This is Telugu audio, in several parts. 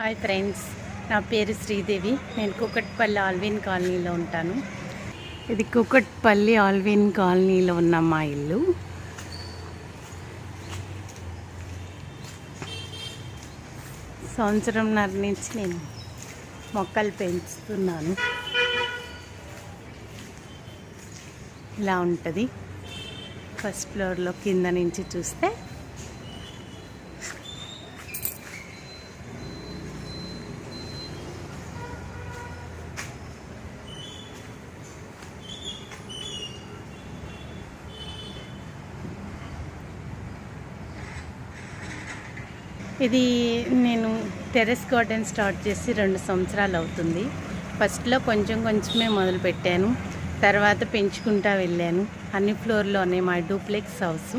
హాయ్ ఫ్రెండ్స్ నా పేరు శ్రీదేవి. నేను కుకట్పల్లి ఆల్విన్ కాలనీలో ఉంటాను. ఇది కుకట్పల్లి ఆల్విన్ కాలనీలో ఉన్న మా ఇల్లు. సంవత్సరంన్నర నుంచి నేను మొక్కలు పెంచుతున్నాను. ఇలా ఉంటుంది. ఫస్ట్ ఫ్లోర్లో కింద నుంచి చూస్తే ఇది నేను టెర్రస్ గార్డెన్ స్టార్ట్ చేసి రెండు సంవత్సరాలు అవుతుంది. ఫస్ట్లో కొంచెం కొంచెమే మొదలు పెట్టాను తర్వాత పెంచుకుంటా వెళ్ళాను. అన్ని ఫ్లోర్లోనే మా డూప్లెక్స్ హౌస్.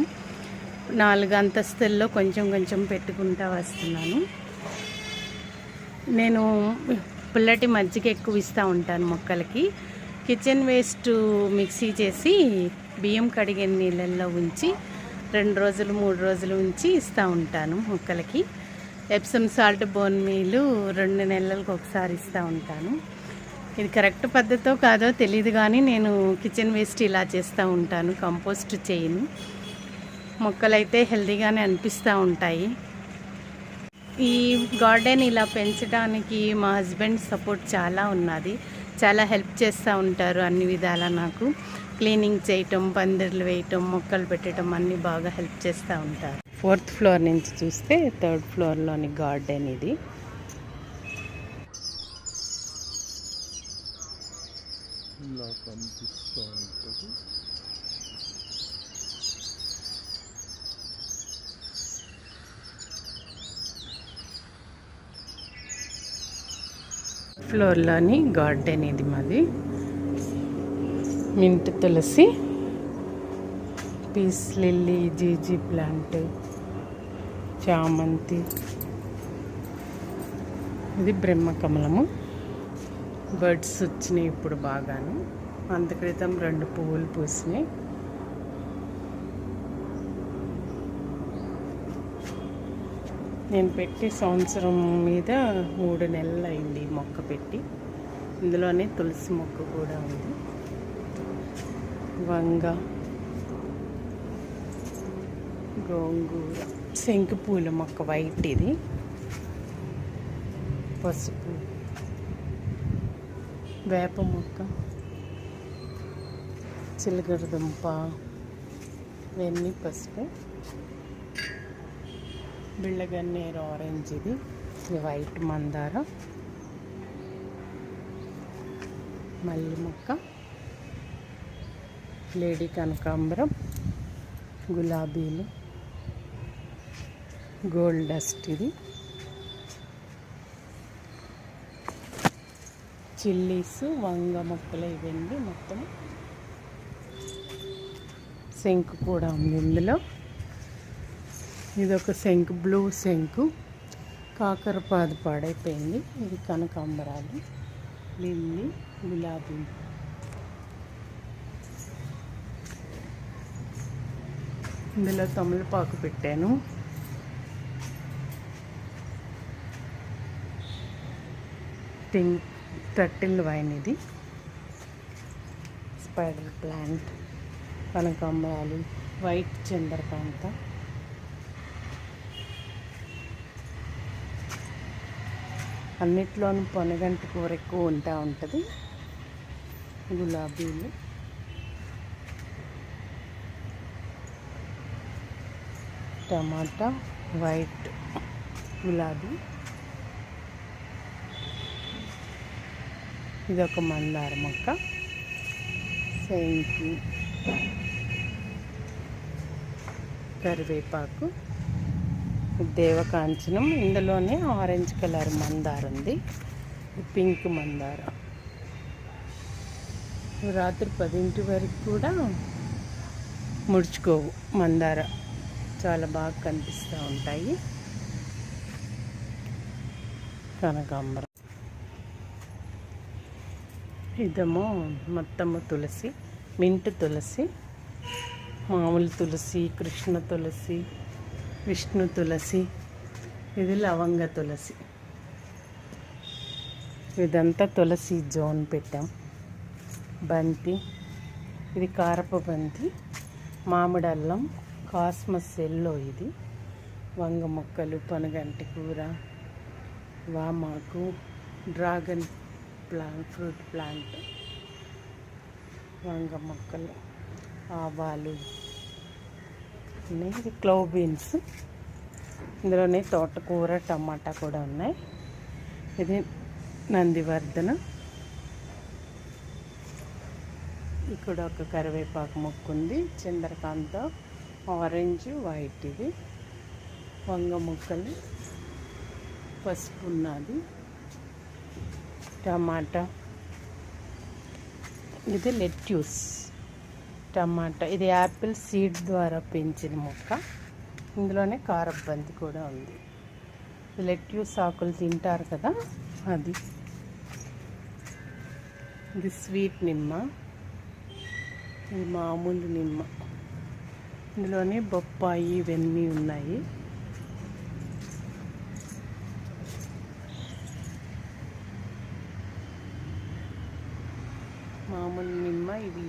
నాలుగు అంతస్తుల్లో కొంచెం కొంచెం పెట్టుకుంటా వస్తున్నాను. నేను పుల్లటి మజ్జిగ ఎక్కువ ఇస్తూ ఉంటాను మొక్కలకి. కిచెన్ వేస్ట్ మిక్సీ చేసి బియ్యం కడిగిన నీళ్ళల్లో ఉంచి రెండు రోజులు మూడు రోజులు ఉంచి ఇస్తూ ఉంటాను మొక్కలకి. ఎప్సమ్ సాల్ట్ బోన్ మీలు రెండు నెలలకు ఒకసారి ఇస్తూ ఉంటాను. ఇది కరెక్ట్ పద్ధతో కాదో తెలియదు కానీ నేను కిచెన్ వేస్ట్ ఇలా చేస్తూ ఉంటాను కంపోస్ట్ చేయను. మొక్కలైతే హెల్తీగానే అనిపిస్తూ ఉంటాయి. ఈ గార్డెన్ ఇలా పెంచడానికి మా హస్బెండ్ సపోర్ట్ చాలా ఉన్నది. చాలా హెల్ప్ చేస్తూ ఉంటారు అన్ని విధాలా నాకు. క్లీనింగ్ చేయటం పందిర్లు వేయటం మొక్కలు పెట్టడం అన్నీ బాగా హెల్ప్ చేస్తూ ఉంటారు. ఫోర్త్ ఫ్లోర్ నుంచి చూస్తే థర్డ్ ఫ్లోర్లోని గార్డెన్ ఇది. ఇలా కనిపిస్తూ ఉంటుంది. ఫ్లోర్లోని గార్డెన్ ఇది మాది. మింట్ తులసి పీస్ లిల్లీ జీజీ ప్లాంట్ చామంతి. ఇది బ్రహ్మకమలము బర్డ్స్ వచ్చినాయి ఇప్పుడు బాగాను. అంత క్రితం రెండు పువ్వులు పూసినాయి. నేను పెట్టి సంవత్సరం మీద మూడు నెలలు అయింది మొక్క పెట్టి. ఇందులోనే తులసి మొక్క కూడా ఉంది. వంగ గోంగూర శంకు పూల మొక్క వైట్ ఇది. పసుపు వేప మొక్క చిలకడ దుంప ఇవన్నీ పసుపు బిళ్ళగన్నేరు ఆరెంజ్ ఇది. ఇది వైట్ మందార. మల్లి మొక్క. లేడీ కనకాంబరం గులాబీలు గోల్డ్ డస్ట్ ఇది. చిల్లీస్ వంగ మొక్కలు ఇవండి మొత్తం శంకు కూడా ఉంది ఇందులో. ఇది ఒక శంకు బ్లూ శంకు. కాకరపాదు పాడైపోయింది. ఇది కనకాంబరాలు లిల్లీ గులాబీ ఇందులో తమలపాకు పెట్టాను. టిన్ టర్టిల్ వైన్ ఇది. స్పైడర్ ప్లాంట్ కనకాంబరాలు వైట్ చంద్రకాంత. అన్నిట్లోనూ పొనగంటి కూర ఎక్కువ ఉంటా ఉంటుంది. గులాబీలు. టమాటా వైట్ గులాబీ. ఇది ఒక మందార మొక్క. శంకు కరివేపాకు దేవకాంచనం. ఇందులోనే ఆరెంజ్ కలర్ మందార ఉంది. పింక్ మందార. రాత్రి పదింటి వరకు కూడా ముడుచుకోవు మందార. చాలా బాగా కనిపిస్తూ ఉంటాయి. కనకాంబరం. ఇదేమో మొత్తము తులసి మింట్ తులసి మామూలు తులసి కృష్ణ తులసి విష్ణు తులసి ఇది లవంగ తులసి. ఇదంతా తులసి జోన్ పెట్టాం. బంతి ఇది కారపు బంతి మామిడి అల్లం కాస్మస్ ఎల్లో ఇది. వంగ మొక్కలు పనగంటి కూర వామాకు డ్రాగన్ ప్లాంట్ ఫ్రూట్ ప్లాంట్ వంగ మొక్కలు ఆవాలు ఉన్నాయి. ఇది క్లవ్ బీన్స్ ఇందులోనే తోటకూర టమాటా కూడా ఉన్నాయి. ఇది నందివర్ధన. ఇక్కడ ఒక కరివేపాకు మొక్కు ఉంది చంద్రకాంత ఆరెంజ్ వైట్ ఇది వంగ మొక్కలు పసుపు ఉన్నది. టమాటా. ఇది లెట్యూస్. టమాటా. ఇది యాపిల్ సీడ్ ద్వారా పెంచిన మొక్క. ఇందులోనే కారబ్బంది కూడా ఉంది. లెట్యూస్ ఆకులు తింటారు కదా అది. ఇది స్వీట్ నిమ్మ. ఇది మామూలు నిమ్మ. ఇందులోనే బొప్పాయి ఇవన్నీ ఉన్నాయి. మామూలు నిమ్మ ఇది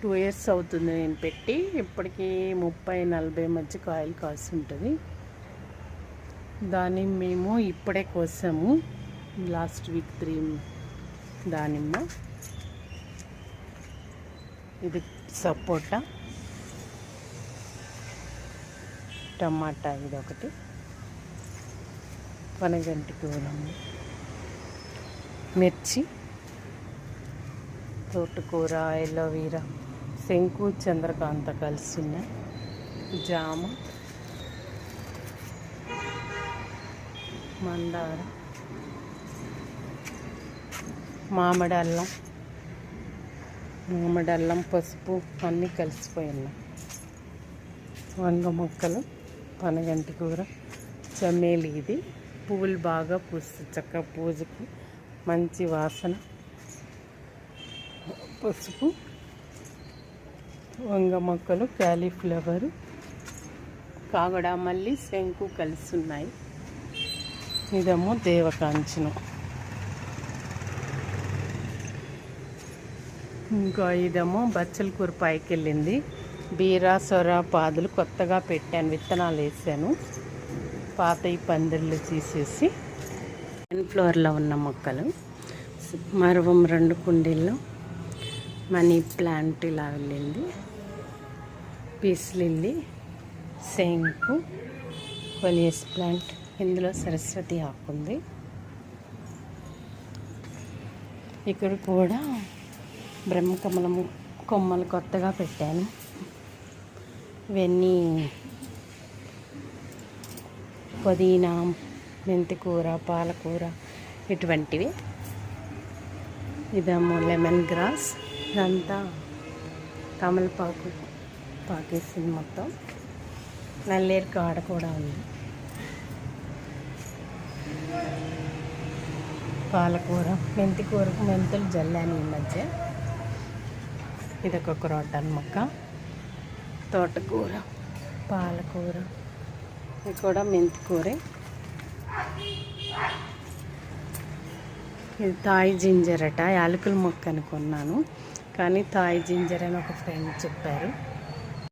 టూ ఇయర్స్ అవుతుంది నేను పెట్టి ఇప్పటికీ ముప్పై నలభై మధ్య కాయలు కాస్తుంటుంది ఉంటుంది. దాన్ని మేము ఇప్పుడే కోసాము లాస్ట్ వీక్ త్రీ దానిమ్మ. ఇది సపోటా. టమాటా ఇది ఒకటి పనగంటి కూరము మిర్చి. తోటకూర ఎలోవీరా శంకు చంద్రకాంత కలిసి జామ. మందార. మామిడి అల్లం. మామిడి అల్లం పసుపు అన్నీ కలిసిపోయి వంగ మొక్కలు. పనగంటి కూర చమేలి ఇది. పువ్వులు బాగా పూస్తుంది చక్కగా పూజకి మంచి వాసన. పసుపు వంగ మొక్కలు క్యాలీఫ్లవరు కాగడ మళ్ళీ శంకు కలిసి ఉన్నాయి ఇదేమో దేవకాంచనం. ఇంకా ఇదేమో బచ్చల కూర పైకి వెళ్ళింది బీరా సొర పాదులు కొత్తగా పెట్టాను విత్తనాలు వేసాను. పాత ఈ పందిళ్ళు తీసేసి ఫ్లోర్లో ఉన్న మొక్కలు మరవం రెండు కుండీల్లో మనీ ప్లాంట్ ఇలా వెళ్ళింది. పీస్ లిల్లీ శంకు కొలియస్ ప్లాంట్ ఇందులో సరస్వతి ఆకు ఉంది. ఇక్కడ కూడా బ్రహ్మకమలము కొమ్మలు కొత్తగా పెట్టాను. ఇవన్నీ పుదీనా మెంతికూర పాలకూర ఇటువంటివి. ఇదేమో లెమన్ గ్రాస్. ఇదంతా తమలపాకు పాకేసింది మొత్తం. నల్లేరు కాడ కూడా ఉంది. పాలకూర మెంతి కూరకు మెంతులు జల్లాను ఈ మధ్య. ఇదొక ఒక క్రోటన్ మొక్క. తోటకూర. పాలకూర. ఇది కూడా మెంతి కూరే. ఇది తాయి జింజర్ అట. యాలకుల మొక్క అనుకున్నాను కానీ తాయి జింజర్ అని ఒక ఫ్రెండ్ చెప్పారు.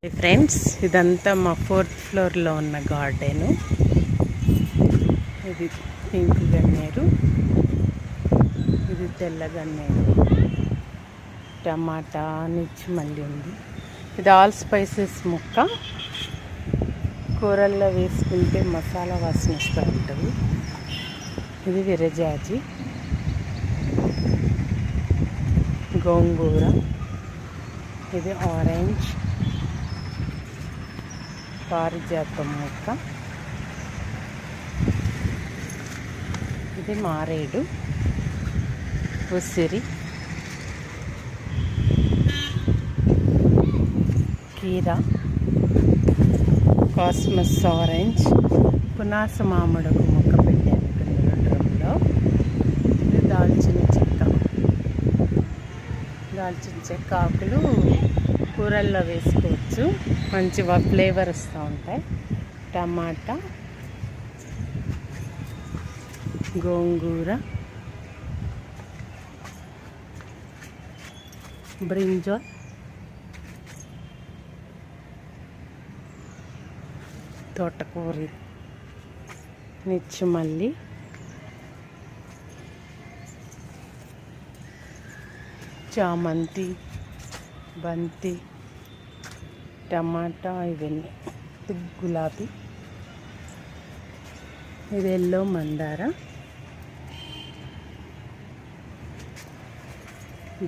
ఫ్రెండ్స్ ఇదంతా మా ఫోర్త్ ఫ్లోర్లో ఉన్న గార్డెను. ఇది పింక్ గన్నేరు. ఇది తెల్ల గన్నేరు. టమాటా నిచ్చి మళ్ళీ ఉంది. ఇది ఆల్ స్పైసెస్ ముక్క. కూరల్లో వేసుకుంటే మసాలా వాసన వస్తూ ఉంటుంది. ఇది విరజాజి. గోంగూర. ఇది ఆరెంజ్. పారిజాతం మొక్క. ఇది మారేడు. ఉసిరి. కీరా కాస్మస్ ఆరెంజ్ పునాస మామిడి ఒక మొక్క పెట్టాను ఇక్కడ డ్రమ్లో ఇది దాల్చిన చెక్క. దాల్చిన చెక్క ఆకులు కూరల్లో వేసుకోవచ్చు. మంచి ఫ్లేవర్ వస్తూ ఉంటాయి. టమాటా గోంగూర బ్రింజాల్ తోటకూర. నిచ్చిమల్లి చామంతి బంతి టమాటా ఇవన్నీ. ఇది గులాబీ. ఇది ఎల్లో మందార.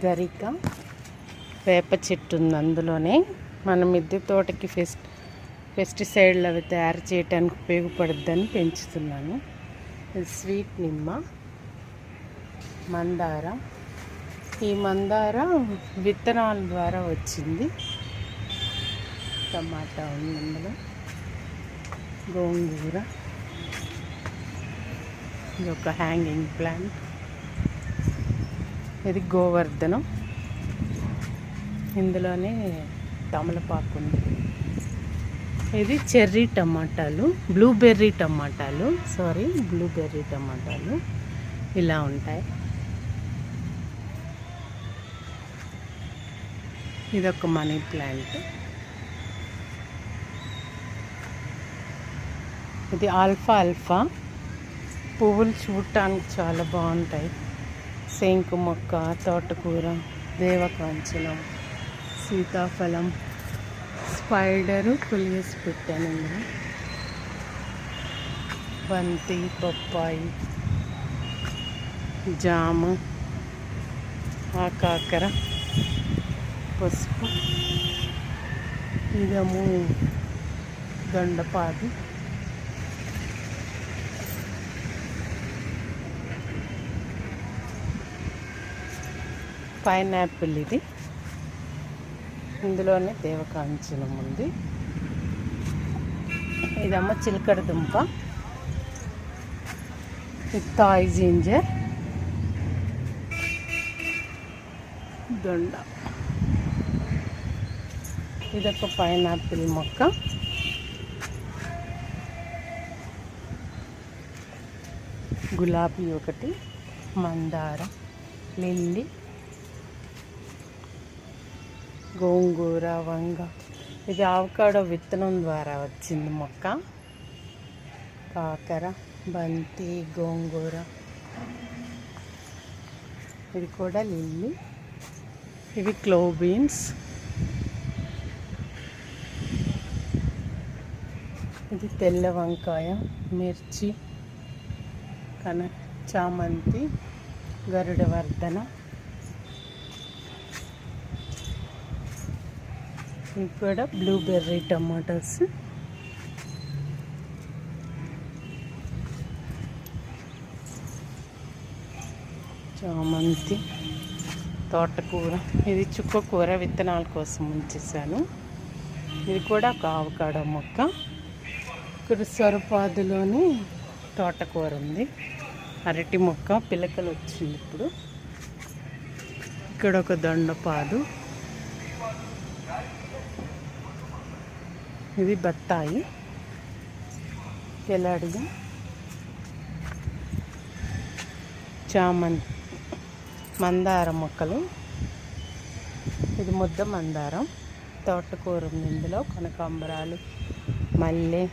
గరిక. వేప చెట్టు ఉంది అందులోనే. మన మిద్దె తోటకి ఫెస్ట్ పెస్టిసైడ్లు అవి తయారు చేయడానికి ఉపయోగపడుద్దని పెంచుతున్నాను. ఇది స్వీట్ నిమ్మ మందార. ఈ మందార విత్తనాల ద్వారా వచ్చింది. టమాటా ఉంది అందులో గోంగూర. ఇది ఒక హ్యాంగింగ్ ప్లాంట్. ఇది గోవర్ధనం. ఇందులోనే తమలపాకు ఉంది. ఇది చెర్రీ టమాటాలు బ్లూబెర్రీ టమాటాలు సారీ బ్లూబెర్రీ టమాటాలు ఇలా ఉంటాయి. ఇది ఒక మనీ ప్లాంట్. ఇది ఆల్ఫా ఆల్ఫా. పువ్వులు చూడటానికి చాలా బాగుంటాయి. శంకు మొక్క తోటకూర దేవకాంచనం సీతాఫలం స్పైడరు పులిగేసి పెట్టాను బంతి బొప్పాయి జామ కాకర పసుపు ఇదేమో దొండపాదు పైనాపిల్ ఇది. ఇందులోనే దేవకాంచనం ఉంది. ఇదమ్మ చిలకడ దుంప. ఇది తాయి జింజర్. దొండ. ఇదొక పైనాపిల్ మొక్క. గులాబీ ఒకటి మందారం లిల్లీ. గోంగూర వంగ. ఇది ఆవకాడో విత్తనం ద్వారా వచ్చింది మొక్క. కాకర బంతి గోంగూర. ఇది కూడా లిల్లీ. ఇవి క్లో బీన్స్. ఇది తెల్ల వంకాయ మిర్చి కన చామంతి గరుడవర్ధన ఇవి కూడా బ్లూబెర్రీ టమాటోస్ చామంతి తోటకూర. ఇది చుక్క కూర విత్తనాల కోసం ఉంచేసాను ఇది కూడా ఒక ఆవకాడ మొక్క. ఇక్కడ సొరపాదులోని తోటకూర ఉంది. అరటి మొక్క పిలకలు వచ్చింది ఇప్పుడు. ఇక్కడ ఒక దొండపాదు. ఇది బత్తాయి. ఎలాడిగా చామంతి మందార మొక్కలు. ఇది ముద్ద మందారం. తోటకూర ఉంది ఇందులో. కనకాంబరాలు మల్లె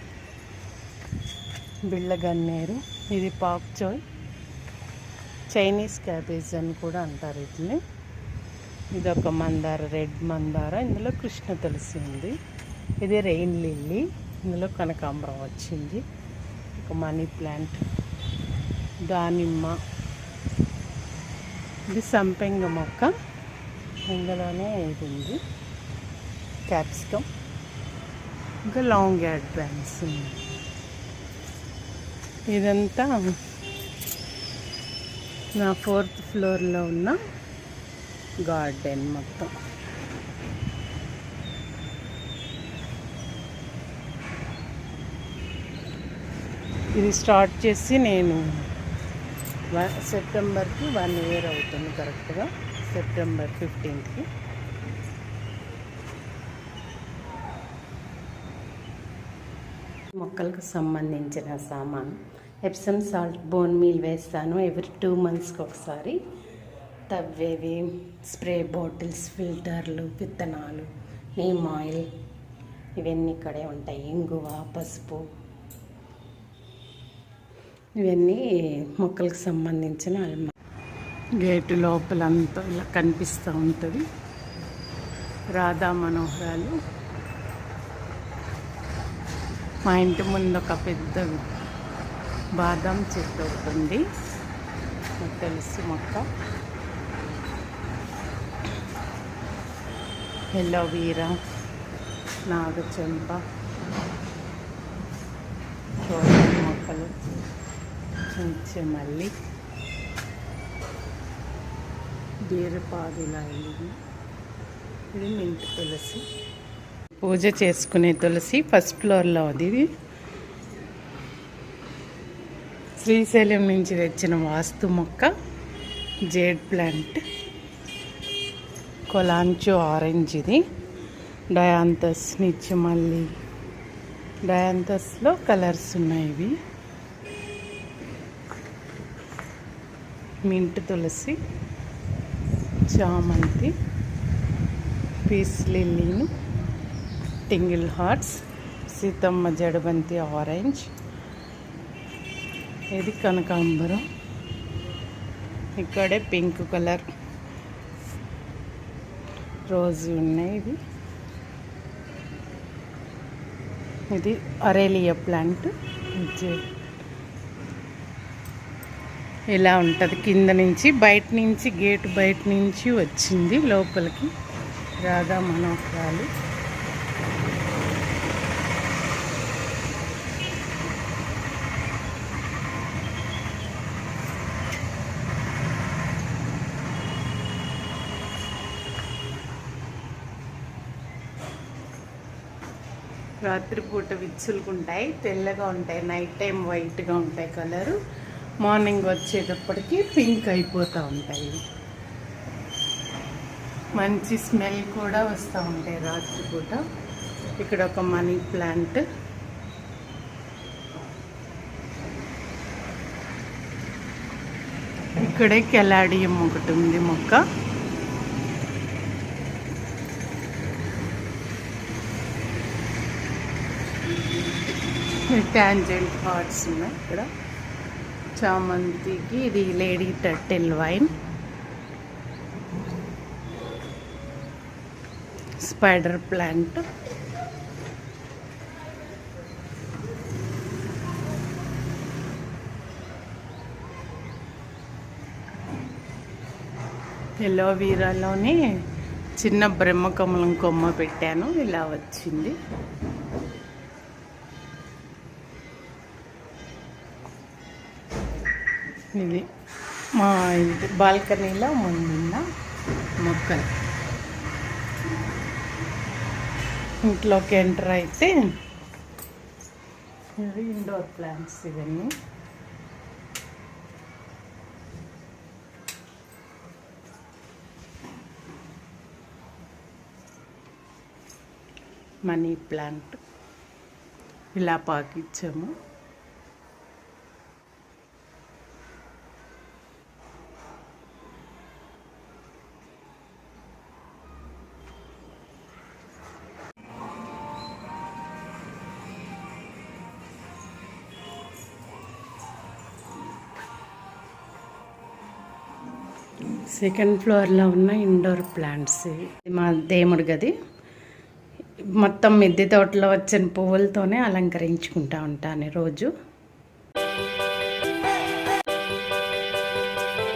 బిళ్ళగన్నేరు ఇది పాక్ చోయ్. చైనీస్ క్యాబేజ్ అని కూడా అంటారు వీటిని. ఇది ఒక మందార రెడ్ మందార. ఇందులో కృష్ణ తులసి ఉంది. ఇది రెయిన్ లిల్లీ. ఇందులో కనకాంబరం వచ్చింది. ఒక మనీ ప్లాంట్. దానిమ్మ. ఇది సంపెంగ మొక్క. ఇందులోనే ఇది ఉంది. క్యాప్సికమ్. ఇంకా లాంగ్ యాడ్ ప్లాంట్స్ ఇదంతా నా ఫోర్త్ ఫ్లోర్లో ఉన్న గార్డెన్ మొత్తం. ఇది స్టార్ట్ చేసి నేను వ- సెప్టెంబర్కి వన్ ఇయర్ అవుతుంది కరెక్ట్గా సెప్టెంబర్ ఫిఫ్టీన్త్కి. మొక్కలకు సంబంధించిన సామాను ఎప్సమ్ సాల్ట్ బోన్ మీల్ వేస్తాను. ఎవ్రీ టూ మంత్స్కి ఒకసారి తవ్వేవి స్ప్రే బాటిల్స్ ఫిల్టర్లు విత్తనాలు నీమ్ ఆయిల్ ఇవన్నీ ఇక్కడే ఉంటాయి. ఇంగువ పసుపు ఇవన్నీ మొక్కలకు సంబంధించిన అల్మ గేటు లోపలంతా ఇలా కనిపిస్తూ ఉంటుంది. రాధా మనోహరాలు. మా ఇంటి ముందు ఒక పెద్ద బాదం చెట్టు ఒకటి ఉంది. నాకు తెలుసు మొక్క. ఎల్లోవీరా నాగచెంప రోడ్డు మొక్కలు. మళ్ళీ బీరపాదుల ఇది మింట్ తులసి. పూజ చేసుకునే తులసి ఫస్ట్ ఫ్లోర్లో అది. ఇది శ్రీశైలం నుంచి తెచ్చిన వాస్తు మొక్క జేడ్ ప్లాంట్. కొలాంచో ఆరెంజ్ ఇది. డయాంతస్ నిత్యమల్లి డయాంతస్లో కలర్స్ ఉన్నాయి ఇవి. మింట్ తులసి చామంతి పీస్ లిల్లీను టింగిల్ హార్ట్స్ సీతమ్మ జడబంతి ఆరెంజ్ ఇది కనకాంబరం ఇక్కడే పింక్ కలర్. రోజు ఉన్నాయి ఇది ఇది అరేలియా ప్లాంట్ ఇలా ఉంటుంది. కింద నుంచి బయట నుంచి గేట్ బయట నుంచి వచ్చింది లోపలికి. రాధా మనోహరాలు. రాత్రిపూట విచ్చులుకుంటాయి. తెల్లగా ఉంటాయి. నైట్ టైం వైట్గా ఉంటాయి కలరు. మార్నింగ్ వచ్చేటప్పటికి పింక్ అయిపోతూ ఉంటాయి. మంచి స్మెల్ కూడా వస్తూ ఉంటాయి రాత్రిపూట ఇక్కడ ఒక మనీ ప్లాంట్. ఇక్కడే కెలాడియం ఒకటి ఉంది మొక్క. ట్యాంజెంట్ హార్ట్స్ ఉన్నాయి ఇక్కడ. చామంతికి ఇది lady turtle vine. Spider plant. ఎలోవీరాలోనే చిన్న బ్రహ్మకమలం కొమ్మ పెట్టాను ఇలా వచ్చింది. ఇది మా ఇంటి బాల్కనీలో ముందున్న మొక్కలు. ఇంట్లోకి ఎంటర్ అయితే ఇవి ఇండోర్ ప్లాంట్స్ ఇవన్నీ. Money plant. ఇలా పాకిచ్చాము. సెకండ్ ఫ్లోర్లో ఉన్న ఇండోర్ ప్లాంట్స్. మా దేవుడి గది. మొత్తం మిద్దె తోటలో వచ్చిన పువ్వులతోనే అలంకరించుకుంటా ఉంటాను రోజు